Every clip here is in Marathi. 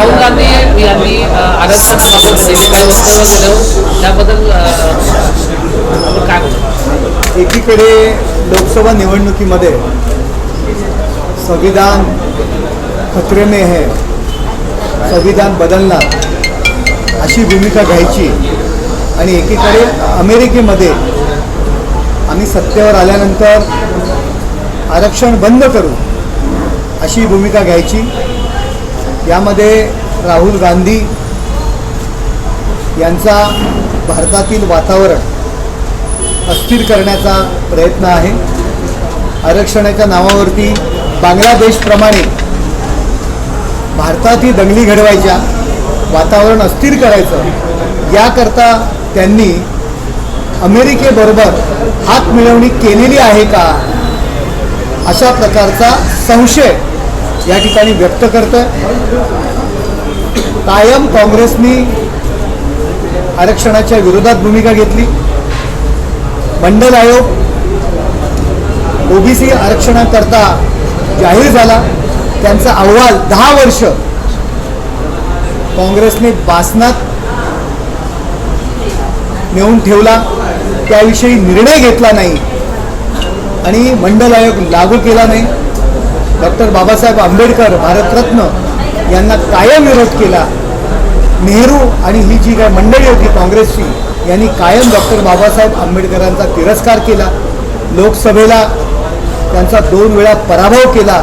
राहुल गांधी यांनी अ, आरक्षणाबाबत वक्तव्य केलं. त्याबद्दल काय एकीकडे लोकसभा निवडणुकीमध्ये संविधान खतरे में है संविधान बदलणार अशी भूमिका घ्यायची आणि एकीकडे अमेरिकेमध्ये आम्ही सत्तेवर आल्यानंतर आरक्षण बंद करू अशी भूमिका घ्यायची. यामध्ये राहुल गांधी यांचा भारतातील वातावरण अस्थिर करण्याचा प्रयत्न आहे. आरक्षणाच्या नावावरती बांगलादेशप्रमाणे भारतातही दंगली घडवायच्या वातावरण अस्थिर करायचं याकरता त्यांनी अमेरिकेबरोबर हात मिळवणी केलेली आहे का? अशा प्रकारचा संशय या ठिकाणी व्यक्त करतोय. कायम काँग्रेसनी आरक्षणाच्या विरोधात भूमिका घेतली. मंडल आयोग ओबीसी आरक्षणाकरता जाहीर झाला. त्यांचा अहवाल दहा वर्ष काँग्रेसने बासनात नेऊन ठेवला. त्याविषयी निर्णय घेतला नाही. आणि मंडल आयोग लागू केला नाही. डॉक्टर बाबासाहेब आंबेडकर भारतरत्न यांना कायम विरोध केला. नेहरू आणि ही जी काय मंडळी होती काँग्रेसची यांनी कायम डॉक्टर बाबासाहेब आंबेडकरांचा तिरस्कार केला. लोकसभेला त्यांचा दोन वेळा पराभव केला.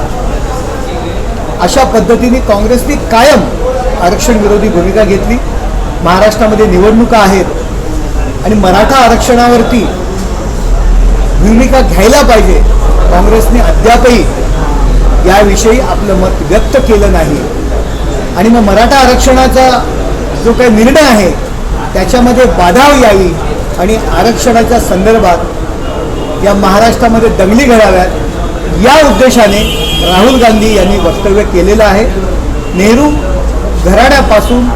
अशा पद्धतीने काँग्रेसने कायम आरक्षण विरोधी भूमिका घेतली. महाराष्ट्रामध्ये निवडणुका आहेत आणि मराठा आरक्षणावरती भूमिका घ्यायला पाहिजे. काँग्रेसने अद्यापही याविषयी आपलं मत व्यक्त केलं नाही. आणि मग मराठा आरक्षणाचा जो काही निर्णय आहे त्याच्यामध्ये बाधा यावी आणि आरक्षणाच्या संदर्भात या महाराष्ट्रामध्ये दंगली घडाव्यात या उद्देशाने राहुल गांधी यांनी वक्तव्य केलेलं आहे. नेहरू घराण्यापासून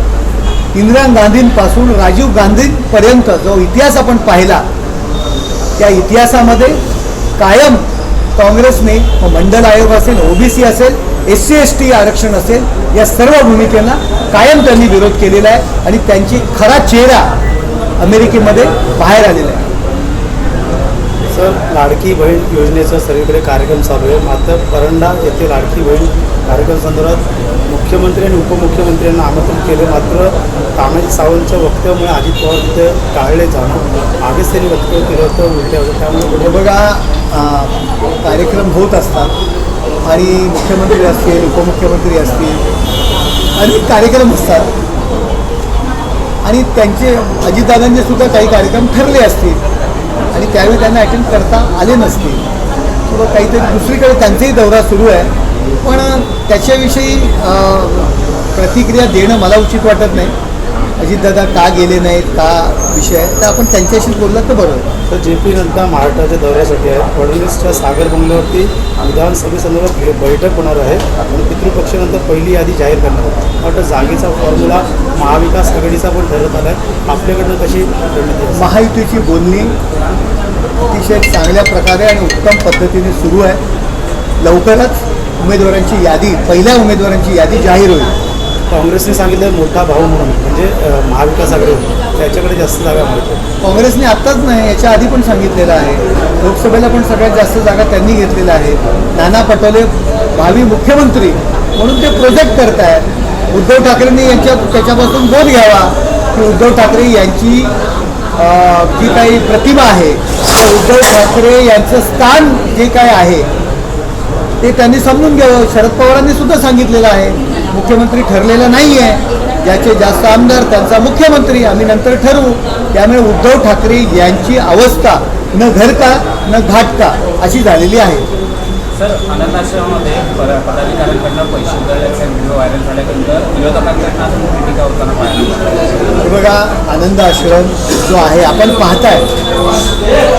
इंदिरा गांधींपासून राजीव गांधींपर्यंत जो इतिहास आपण पाहिला त्या इतिहासामध्ये कायम काँग्रेसने मंडल आयोग असेल ओबीसी असेल एस सी एस टी आरक्षण असेल या सर्व भूमिकेला कायम त्यांनी विरोध केलेला आहे आणि त्यांची खरा चेहरा अमेरिकेमध्ये बाहेर आलेला आहे. सर लाडकी बहीण योजनेचा सगळीकडे कार्यक्रम चालू आहे. मात्र परंडा येथे लाडकी बहीण कार्यक्रम संदर्भात मुख्यमंत्री आणि उपमुख्यमंत्र्यांना आमंत्रण केले. मात्र तानाजी सावंतच्या वक्तव्यामुळे अजित पवार तिथे टाळले जाणं आधीच त्यांनी वक्तव्य केलं होतं उलट्या होतं त्यामुळे बघा कार्यक्रम होत असतात आणि मुख्यमंत्री असतील उपमुख्यमंत्री असतील अनेक कार्यक्रम असतात. आणि त्यांचे अजितदादांचे सुद्धा काही कार्यक्रम ठरले असतील. आणि त्यावेळी त्यांना अटेंड करता आले नसतील किंवा काहीतरी दुसरीकडे त्यांचाही दौरा सुरू आहे. पण त्याच्याविषयी प्रतिक्रिया देणं मला उचित वाटत नाही. अजितदादा का गेले नाहीत? का विषय आहे? तर आपण त्यांच्याशी बोललं तर बरं. तर जे पी नड्डा महाराष्ट्राच्या दौऱ्यासाठी आहेत. फडणवीसच्या सागर बंगल्यावरती विधानसभेसंदर्भात बैठक होणार आहे. आणि पितृपक्षानंतर पहिली यादी जाहीर करणार आहे वाटतं जागेचा फॉर्म्युला महाविकास आघाडीचा पण ठरत आला आहे आपल्याकडनं कशी? महायुतीची बोलणी अतिशय चांगल्या प्रकारे आणि उत्तम पद्धतीने सुरू आहे. लवकरच उमेदवारांची यादी पहिल्या उमेदवारांची यादी जाहीर होईल. काँग्रेसने सांगितलं मोठा भाऊ म्हणून म्हणजे महाविकास आघाडी त्याच्याकडे जास्त जागा मिळतात काँग्रेसने आत्ताच नाही याच्या आधी पण सांगितलेलं आहे. लोकसभेला पण सगळ्यात जास्त जागा त्यांनी घेतलेल्या आहेत. नाना पटोले भावी मुख्यमंत्री म्हणून ते प्रोजेक्ट करत आहेत उद्धव ठाकरेंनी यांच्या त्याच्यापासून बोध घ्यावा. की उद्धव ठाकरे यांची जी काही प्रतिमा आहे उद्धव ठाकरे यांचं स्थान जे काय आहे ते त्यांनी समजून घ्यावं. शरद पवारांनी सुद्धा सांगितलेलं आहे मुख्यमंत्री ठरलेलं नाही आहे ज्याचे जास्त आमदार त्यांचा मुख्यमंत्री आम्ही नंतर ठरवू. त्यामुळे उद्धव ठाकरे यांची अवस्था न घरता न घाटता अशी झालेली आहे. सर अनाथाश्रमामध्ये पर पदाधिकाऱ्यांकडनं पैसे उधळल्याचा व्हिडिओ व्हायरल झाल्यानंतर विरोधकांकडनं अजून टीका होताना पाहिजे बघा आनंद आश्रम जो आहे आपण पाहताय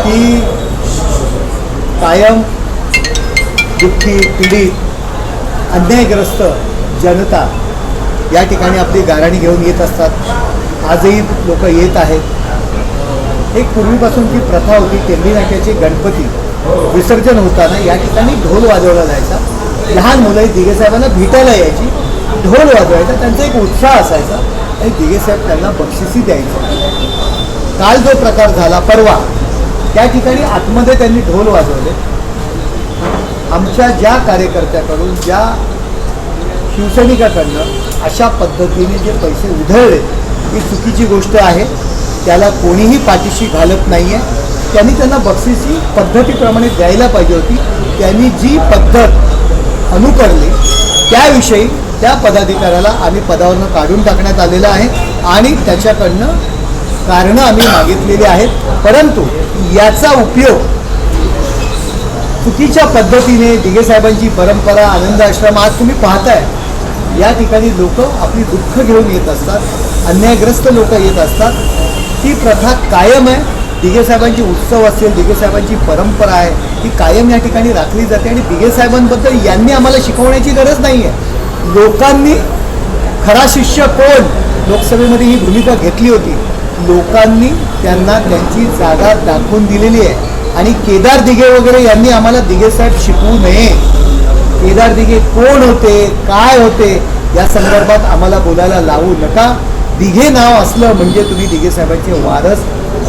की कायम दुःखी पीडित अन्यायग्रस्त जनता या ठिकाणी आपली गाराणी घेऊन येत असतात. आजही लोक येत आहेत. एक पूर्वीपासून जी प्रथा होती तेंबी नाक्याचे गणपती विसर्जन होताना या ठिकाणी ढोल वाजवला जायचा. लहान मुलं दिघे साहेबांना भेटायला यायची. ढोल वाजवायचा. त्यांचा एक उत्साह असायचा. आणि दिघे साहेब त्यांना बक्षिसी द्यायची. काल जो प्रकार झाला परवा त्या ठिकाणी आतमध्ये त्यांनी ढोल वाजवले. आमच्या ज्या कार्यकर्त्याकडून ज्या शिवसैनिकाकडनं अशा पद्धतीने जे पैसे उधळले ही चुकीची गोष्ट आहे. त्याला कोणीही पाठीशी घालत नाही आहे त्यांनी त्यांना बक्षिसी पद्धतीप्रमाणे द्यायला पाहिजे होती. त्यांनी जी पद्धत अनुकरली त्याविषयी त्या पदाधिकाऱ्याला आम्ही पदावरनं काढून टाकण्यात आलेलं आहे आणि त्याच्याकडनं कारणं आम्ही मागितलेली आहेत. परंतु याचा उपयोग चुकीच्या पद्धतीने दिगेसाहेबांची परंपरा आनंद आश्रम आज तुम्ही पाहताय. या ठिकाणी लोक आपली दुःख घेऊन येत असतात अन्यायग्रस्त लोक येत असतात. ती प्रथा कायम आहे. दिगेसाहेबांची उत्सव असेल दिघे साहेबांची परंपरा आहे ती कायम या ठिकाणी राखली जाते आणि दिघे साहेबांबद्दल यांनी आम्हाला शिकवण्याची गरज नाही आहे लोकांनी खरा शिष्य कोण? लोकसभेमध्ये ही भूमिका घेतली होती. लोकांनी त्यांना त्यांची जागा दाखवून दिलेली आहे. आणि केदार दिघे वगैरे यांनी आम्हाला दिघेसाहेब शिकवू नये. केदार दिघे कोण होते? काय होते? या संदर्भात आम्हाला बोलायला लावू नका. दिघे नाव असलं म्हणजे तुम्ही दिघे साहेबांचे वारस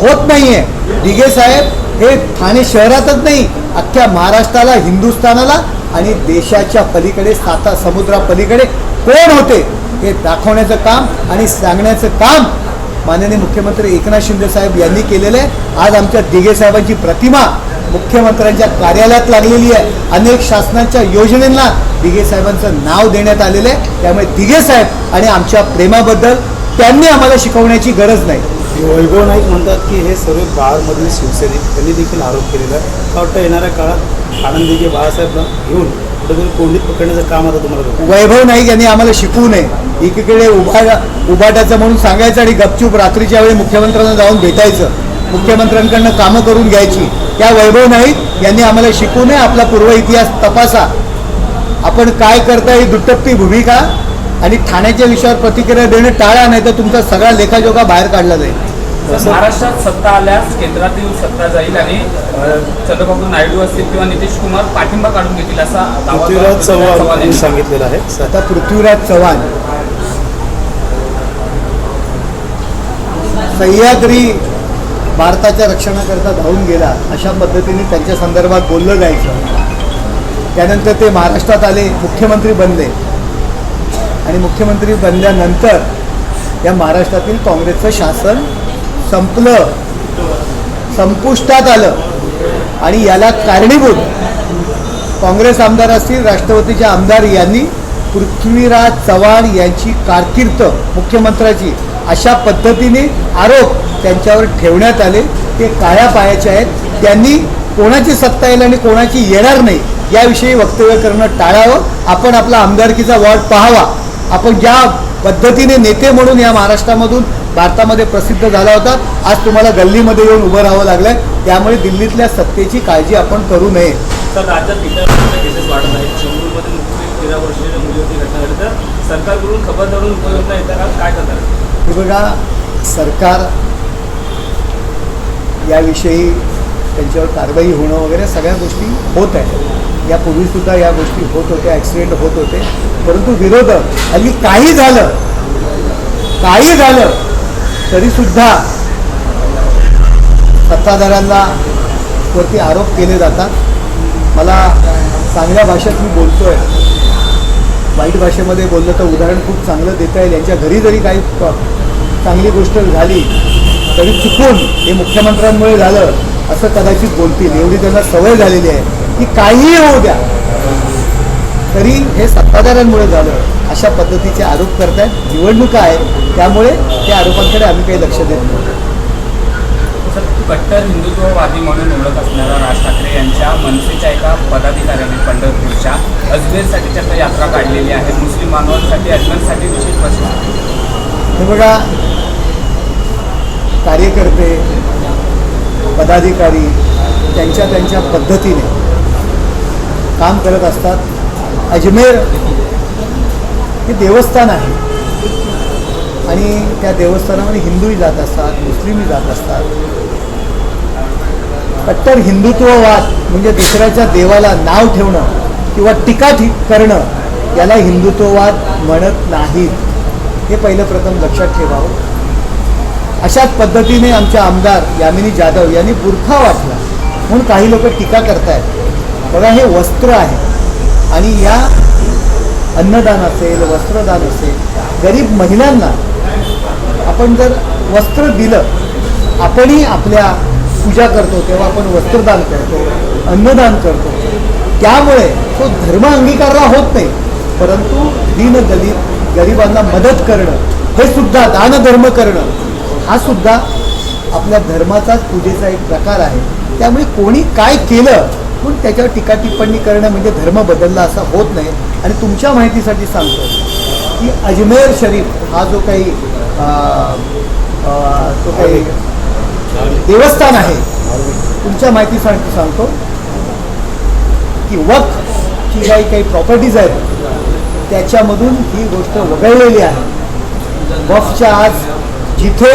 होत नाहीये. दिघे साहेब हे ठाणे शहरातच नाही अख्ख्या महाराष्ट्राला हिंदुस्थानाला आणि देशाच्या पलीकडे साता समुद्रा पलीकडे कोण होते? हे दाखवण्याचं काम आणि सांगण्याचं काम माननीय मुख्यमंत्री एकनाथ शिंदे साहेब यांनी केलेलं आहे. आज आमच्या दिघे साहेबांची प्रतिमा मुख्यमंत्र्यांच्या कार्यालयात लागलेली आहे. अनेक शासनाच्या योजनेला दिघे साहेबांचं नाव देण्यात आलेलं आहे. त्यामुळे दिघे साहेब आणि आमच्या प्रेमाबद्दल त्यांनी आम्हाला शिकवण्याची गरज नाही. वैभव नाईक म्हणतात की हे सर्व बाळमधील शिवसैनिक त्यांनी देखील आरोप केलेला आहे. मला वाटतं येणाऱ्या काळात आनंदीजी बाळासाहेबला घेऊन कुठेतरी कोंडीत पकडण्याचं काम आता तुम्हाला वैभव नाईक यांनी आम्हाला शिकवू नये. एकीकडे उभा उभाटाचं म्हणून सांगायचं आणि गपचूप रात्रीच्या वेळी मुख्यमंत्र्यांना जाऊन भेटायचं. मुख्यमंत्र्यांकडनं कामं करून घ्यायची. त्या वैभव नाईक यांनी आम्हाला शिकू नये. आपला पूर्व इतिहास तपासा. आपण काय करता ही दुटप्पी भूमिका आणि ठाण्याच्या विषयावर प्रतिक्रिया देणं टाळा नाही तर तुमचा सगळा लेखाजोखा बाहेर काढला जाईल. महाराष्ट्रात सत्ता आल्यास केंद्रातील सत्ता जाईल आणि चंद्रबाबू नायडू असतील किंवा नितीश कुमार पाठिंबा काढून घेतील असा दावा पृथ्वीराज चव्हाण यांनी यांनी. सांगितलेलं आहे आता पृथ्वीराज चव्हाण. सह्याद्री भारताच्या रक्षणाकरता धावून गेला अशा पद्धतीने त्यांच्या संदर्भात बोललं जायचं. त्यानंतर ते महाराष्ट्रात आले मुख्यमंत्री बनले. आणि मुख्यमंत्री बनल्यानंतर या महाराष्ट्रातील काँग्रेसचं शासन संपलं. संपुष्टात आलं. आणि याला कारणीभूत काँग्रेस आमदार असतील राष्ट्रवादीचे आमदार यांनी पृथ्वीराज चव्हाण यांची कारकीर्द मुख्यमंत्र्याची अशा पद्धतीने आरोप त्यांच्यावर ठेवण्यात आले. ते काळ्या पायाचे आहेत. त्यांनी कोणाची सत्ता येईल आणि कोणाची येणार नाही याविषयी वक्तव्य करणं टाळावं. आपण आपला आमदारकीचा वॉर्ड पाहावा. आपण ज्या पद्धतीने नेते म्हणून या महाराष्ट्रामधून भारतामध्ये प्रसिद्ध झाला होता आज तुम्हाला गल्लीमध्ये येऊन उभं राहावं लागलंय. त्यामुळे दिल्लीतल्या सत्तेची काळजी आपण करू नये. तर राज्यात इतर केसेस वाढत आहेत. चेंबूरमध्ये नुकतीच तेरा वर्षीय मुलीवरती घटना तर सरकारकडून खबरदारून का काय करतात हे बघा सरकार याविषयी त्यांच्यावर कारवाई होणं वगैरे सगळ्या गोष्टी होत आहेत. यापूर्वीसुद्धा या गोष्टी होत होत्या ॲक्सिडेंट होत होते. परंतु विरोधक हल्ली काही झालं काही झालं तरीसुद्धा सत्ताधाऱ्यांना वरती आरोप केले जातात. मला चांगल्या भाषेत मी बोलतोय. वाईट भाषेमध्ये बोललं तर उदाहरण खूप चांगलं देता येईल. यांच्या घरी जरी काही चांगली गोष्ट झाली तरी चुकून हे मुख्यमंत्र्यांमुळे झालं असं कदाचित बोलतील. एवढी त्यांना सवय झालेली आहे. की काहीही होऊ द्या. तरी हे सत्ताधाऱ्यांमुळे झालं. अशा पद्धतीचे आरोप करतायत. निवडणुका आहे त्यामुळे त्या आरोपांकडे आम्ही काही लक्ष देत नाही. सर कट्टर हिंदुत्ववादी म्हणून ओळख असणारा राज ठाकरे यांच्या मनसेच्या एका पदाधिकाऱ्याने पंढरपूरच्या अजमेरसाठी त्याचा यात्रा काढलेली आहे. मुस्लिम बांधवांसाठी अजमेरसाठी विशेष प्रसिद्ध हे बघा कार्यकर्ते पदाधिकारी त्यांच्या त्यांच्या पद्धतीने काम करत असतात. अजमेर हे देवस्थान आहे. आणि त्या देवस्थानामध्ये हिंदूही जात असतात मुस्लिमही जात असतात. कट्टर हिंदुत्ववाद म्हणजे दुसऱ्याच्या देवाला नाव ठेवणं किंवा टीका करणं याला हिंदुत्ववाद म्हणत नाहीत. हे पहिलं प्रथम लक्षात ठेवावं. अशाच पद्धतीने आमच्या आमदार यामिनी जाधव यांनी बुरखा वाटला म्हणून काही लोक टीका करतायत. बघा हे वस्त्र आहे. आणि या अन्नदान असेल वस्त्रदान असेल गरीब महिलांना आपण जर वस्त्र दिलं आपणही आपल्या पूजा करतो तेव्हा आपण वस्त्रदान करतो अन्नदान करतो. त्यामुळे तो धर्म अंगीकारला होत नाही. परंतु दीन दलित गरिबांना मदत करणं हे सुद्धा दानधर्म करणं हा सुद्धा आपल्या धर्माचाच पूजेचा एक प्रकार आहे. त्यामुळे कोणी काय केलं पण त्याच्यावर टीका टिप्पणी करणं म्हणजे धर्म बदलला असा होत नाही. आणि तुमच्या माहितीसाठी सांगतो की अजमेर शरीफ हा जो काही तो काही देवस्थान आहे तुमच्या माहितीसाठी सांगतो की वक जी काही काही प्रॉपर्टीज आहेत त्याच्यामधून ही गोष्ट वगळलेली आहे. वफच्या आज जिथे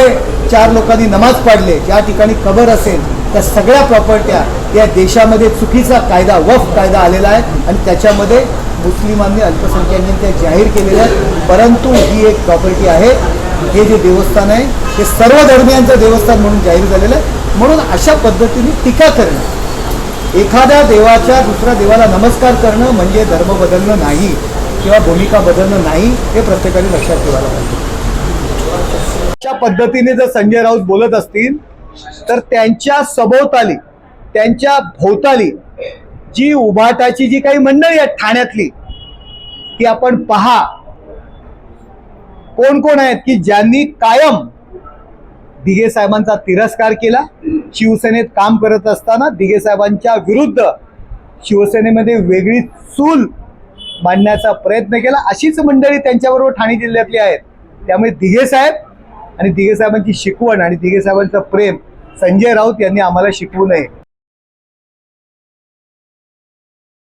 चार लोकांनी नमाज पाडले ज्या ठिकाणी कबर असेल त्या सगळ्या प्रॉपर्ट्या या देशामध्ये चुकीचा कायदा वफ कायदा आलेला आहे आणि त्याच्यामध्ये मुस्लिमांनी अल्पसंख्याकांनी त्या जाहीर केलेल्या आहेत परंतु ही एक प्रॉपर्टी आहे. हे जे देवस्थान आहे हे सर्व धर्मियांचं देवस्थान म्हणून जाहीर झालेलं आहे. म्हणून अशा पद्धतीने टीका करणं. एखाद्या देवाच्या दुसऱ्या देवाला नमस्कार करणं म्हणजे धर्म बदलणं नाही किंवा भूमिका बदलणं नाही हे प्रत्येकाने लक्षात ठेवायला पाहिजे. अशा पद्धतीने जर संजय राऊत बोलत असतील तर त्यांच्या सभोवताली त्यांच्या भोवताली जी उभाटाची जी काही मंडळी आहेत ठाण्यातली ती आपण पहा. कोण कोण आहेत की ज्यांनी कायम दिघे साहेबांचा तिरस्कार केला शिवसेनेत काम करत असताना दिघे साहेबांच्या विरुद्ध शिवसेनेमध्ये वेगळी चूल मांडण्याचा प्रयत्न केला. अशीच मंडळी त्यांच्याबरोबर ठाणे जिल्ह्यातली आहेत. त्यामुळे दिघे साहेब आणि दिघे साहेबांची शिकवण आणि दिघे साहेबांचं प्रेम संजय राऊत यांनी आम्हाला शिकवू नये.